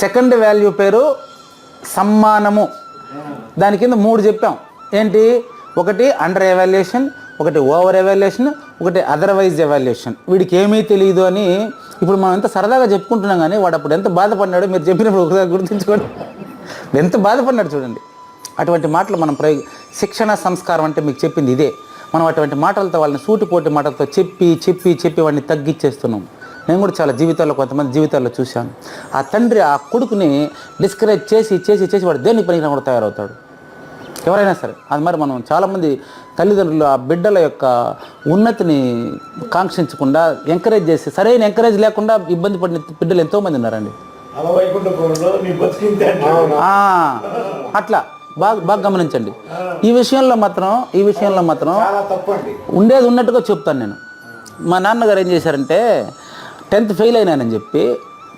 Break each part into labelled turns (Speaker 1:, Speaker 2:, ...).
Speaker 1: Second value పేరు సమ్మానము. దాని కింద మూడు చెప్పాం. ఏంటి? ఒకటి అండర్ ఎవాల్యుయేషన్ ఒకటి ఓవర్ ఎవాల్యుయేషన్ ఒకటి అదర్వైజ్ ఎవాల్యుయేషన్ వీడికి ఏమీ తెలియదు అని ఇప్పుడు మనం ఎంత సరదాగా చెప్పుకుంటున్నాం కానీ వాడు అప్పుడు ఎంత బాధపడినాడో మీరు చెప్పినప్పుడు ఒకసారి గుర్తుంచుకోండి. ఎంత బాధపడినాడు చూడండి. అటువంటి మాటలు మనం ప్రయోగ శిక్షణ సంస్కారం అంటే మీకు చెప్పింది ఇదే. మనం అటువంటి మాటలతో వాళ్ళని సూటిపోటి మాటలతో చెప్పి చెప్పి చెప్పి వాడిని తగ్గించేస్తున్నాం నేను కూడా చాలా జీవితాల్లో కొంతమంది జీవితాల్లో చూశాను. ఆ తండ్రి ఆ కొడుకుని డిస్కరేజ్ చేసి చేసి చేసి వాడు దేనికి పనికి కూడా తయారవుతాడు? ఎవరైనా సరే. అది మరి మనం చాలామంది తల్లిదండ్రులు ఆ బిడ్డల యొక్క ఉన్నతిని కాంక్షించకుండా ఎంకరేజ్ చేసి సరైన ఎంకరేజ్ లేకుండా ఇబ్బంది పడిన బిడ్డలు ఎంతోమంది ఉన్నారండి? అట్లా. బాగా బాగా గమనించండి. ఈ విషయంలో మాత్రం ఈ విషయంలో మాత్రం ఉండేది ఉన్నట్టుగా చెప్తాను నేను. మా నాన్నగారు ఏం చేశారంటే టెన్త్ ఫెయిల్ అయినానని చెప్పి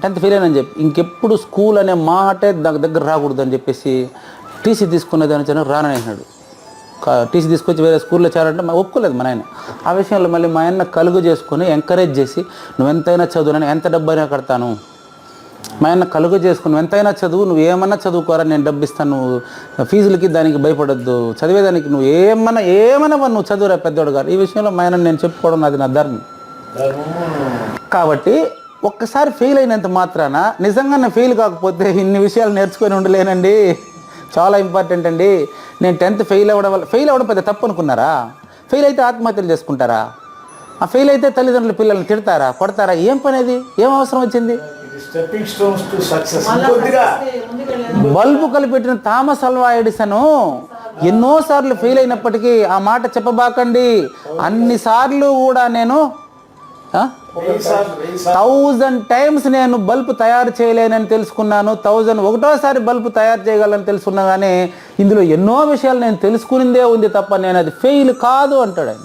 Speaker 1: టెన్త్ ఫెయిల్ అయినని చెప్పి ఇంకెప్పుడు స్కూల్ అనే మాటే దగ్గర దగ్గర రాకూడదు అని చెప్పేసి టీసీ తీసుకునేదాని చెప్పి రాననేసినాడు టీసీ తీసుకొచ్చి వేరే స్కూల్లో చేరాలంటే మా ఒప్పుకోలేదు మా నాయన. ఆ విషయంలో మళ్ళీ మా ఆయన కలుగు చేసుకుని ఎంకరేజ్ చేసి నువ్వు ఎంతైనా చదువునని ఎంత డబ్బైనా కడతాను. మా ఆయన కలుగు చేసుకుని ఎంతైనా చదువు నువ్వు ఏమన్నా చదువుకోరా నేను డబ్బు ఇస్తాను నువ్వు ఫీజులకి దానికి భయపడొద్దు. చదివేదానికి నువ్వు ఏమన్నా ఏమన్నా నువ్వు చదువురా పెద్దోడు గారు. ఈ విషయంలో మా ఆయన నేను చెప్పుకోవడం నాది నా ధర్మం. కాబట్టి ఒక్కసారి ఫెయిల్ అయినంత మాత్రాన నిజంగా నేను ఫెయిల్ కాకపోతే ఇన్ని విషయాలు నేర్చుకొని ఉండలేనండి. చాలా ఇంపార్టెంట్ అండి. నేను టెన్త్ ఫెయిల్ అవ్వడం వల్ల ఫెయిల్ అవ్వడం పెద్ద తప్పు అనుకున్నారా? ఫెయిల్ అయితే ఆత్మహత్యలు చేసుకుంటారా? ఆ ఫెయిల్ అయితే తల్లిదండ్రులు పిల్లల్ని తిడతారా కొడతారా? ఏం పని అది? ఏం అవసరం వచ్చింది?
Speaker 2: ఇది స్టెప్పింగ్ స్టోన్స్ టు సక్సెస్ కొద్దిగా
Speaker 1: బల్బు కలిపెట్టిన థామస్ అల్వా ఎడిసన్ ఎన్నోసార్లు ఫెయిల్ అయినప్పటికీ ఆ మాట చెప్పబాకండి. అన్నిసార్లు కూడా నేను థౌజండ్ టైమ్స్ నేను బల్బ్ తయారు చేయలేనని తెలుసుకున్నాను. థౌజండ్ ఒకటోసారి బల్బ్ తయారు చేయగలని తెలుసుకున్నా కానీ ఇందులో ఎన్నో విషయాలు నేను తెలుసుకునిందే ఉంది తప్ప నేను అది ఫెయిల్ కాదు అంటాడు ఆయన.